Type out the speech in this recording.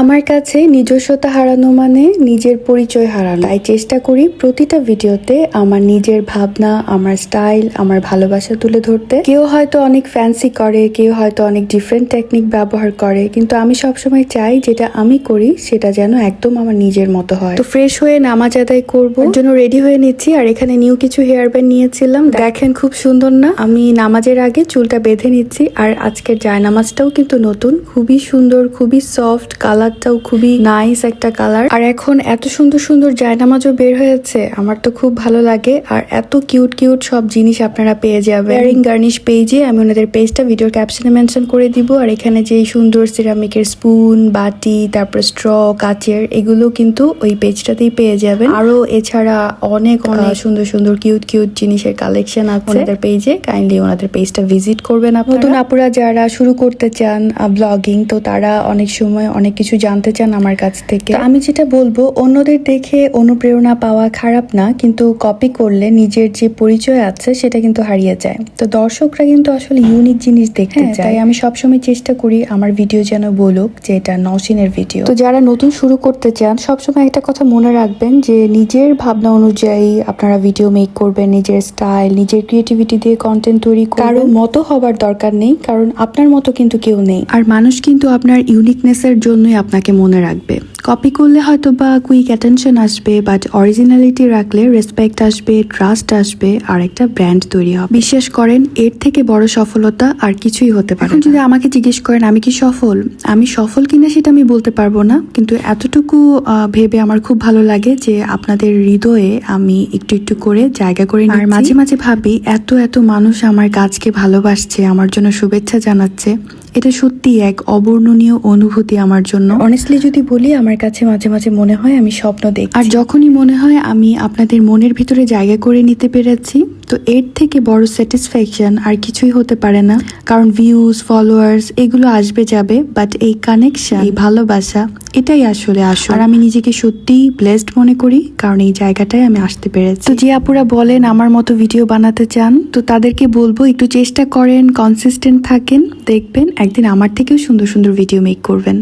আমার কাছে নিজস্বতা হারানো মানে নিজের পরিচয় হারানো। তাই চেষ্টা করি প্রতিটা ভিডিওতে আমার নিজের ভাবনা, আমার স্টাইল, আমার ভালোবাসা তুলে ধরতে। কেউ হয়তো অনেক ফ্যান্সি করে, কেউ হয়তো অনেক ডিফারেন্ট টেকনিক ব্যবহার করে, কিন্তু আমি সবসময় চাই যেটা আমি করি, সেটা যেন একদম আমার নিজের মতো হয়। তো ফ্রেশ হয়ে নামাজ আদায় করব। জন্য রেডি হয়ে নিচ্ছি, আর এখানে নিউ কিছু হেয়ার ব্যান্ড নিয়েছিলাম। দেখেন খুব সুন্দর না? আমি নামাজের আগে চুলটা বেঁধে নিচ্ছি, আর আজকের জায়নামাজটাও কিন্তু নতুন। খুবই সুন্দর, খুবই সফট কালারটাও খুবই নাইস একটা কালার। আর এখন এত সুন্দর সুন্দর জায়নামাজও বের হয়েছে আমার তো খুব ভালো লাগে। আর এত কিউট কিউট সব জিনিস আপনারা পেয়ে যাবেন। ইয়ারিং গার্নিশ পেজে আমি ওনাদের পেজটা ভিডিওর ক্যাপশনে মেনশন করে দিব। আর এখানে যে সুন্দর সিরামিকের স্পুন বাটি তারপর স্ট্র কাচের এগুলো কিন্তু ওই পেজটাতেই পেয়ে যাবেন। আরও এছাড়া অনেক অনেক সুন্দর সুন্দর কিউট কিউট জিনিসের কালেকশন আছে। ওনাদের পেজে কাইন্ডলি ওনাদের পেজটা ভিজিট করবেন আপনারা। নতুন আপুরা যারা শুরু করতে চান ব্লগিং তো তারা অনেক সময় অনেক কিছু জানতে চান আমার কাছ থেকে। আমি যেটা বলব অন্যদের দেখে অনুপ্রেরণা পাওয়া খারাপ না কিন্তু কপি করলে নিজের যে পরিচয় আছে সেটা কিন্তু হারিয়ে যায়। তো দর্শকরা কিন্তু আসলে ইউনিক জিনিস দেখতে চায়। তাই আমি সবসময় চেষ্টা করি আমার ভিডিও যেন বলুক যে এটা নওশিনের ভিডিও তো যারা নতুন শুরু করতে চান সবসময় একটা কথা মনে রাখবেন যে নিজের ভাবনা অনুযায়ী আপনারা ভিডিও মেক করবেন নিজের স্টাইল নিজের ক্রিয়েটিভিটি দিয়ে কন্টেন্ট তৈরি কারও মতো হবার দরকার নেই কারণ আপনার মতো কিন্তু কেউ নেই। আর মানুষ কিন্তু আপনার ইউনিকনেসের জন্যই আপনাকে মনে রাখবে। কপি করলে হয়তো বা কুইক অ্যাটেনশন আসবে বাট অরিজিনালিটি রাখলে রেসপেক্ট আসবে ট্রাস্ট আসবে আর একটা ব্র্যান্ড তৈরি হবে। বিশ্বাস করেন এর থেকে বড় সফলতা আর কিছুই হতে পারে যদি আমাকে জিজ্ঞেস করেন আমি কি সফল? আমি সফল কিনা সেটা আমি বলতে পারব না কিন্তু এতটুকু ভেবে আমার খুব ভালো লাগে যে আপনাদের হৃদয়ে আমি একটু একটু করে জায়গা করে আর মাঝে মাঝে ভাবি এত এত মানুষ আমার কাজকে ভালোবাসছে আমার জন্য শুভেচ্ছা জানাচ্ছে। এটা সত্যি এক অবর্ণনীয় অনুভূতি আমার জন্য। অনেস্টলি যদি বলি আমার কাছে মাঝে মাঝে মনে হয় আমি স্বপ্ন দেখি আর যখনই মনে হয় আমি আপনাদের মনের ভিতরে জায়গা করে নিতে পেরেছি তো এর থেকে বড় স্যাটিসফ্যাকশন আর কিছুই হতে পারে না। কারণ ভিউজ ফলোয়ার্স এগুলো আসবে যাবে বাট এই কানেকশন এই ভালোবাসা, এটাই আসলে আসল। আর আমি নিজেকে সত্যিই ব্লেসড মনে করি, কারণ এই জায়গাটায় আমি আসতে পেরেছি। তো যে আপুরা বলেন, আমার মতো ভিডিও বানাতে চান, তো তাদেরকে বলব, একটু চেষ্টা করেন কনসিস্টেন্ট থাকেন, দেখবেন একদিন আমার থেকেও সুন্দর সুন্দর ভিডিও মেক করবেন।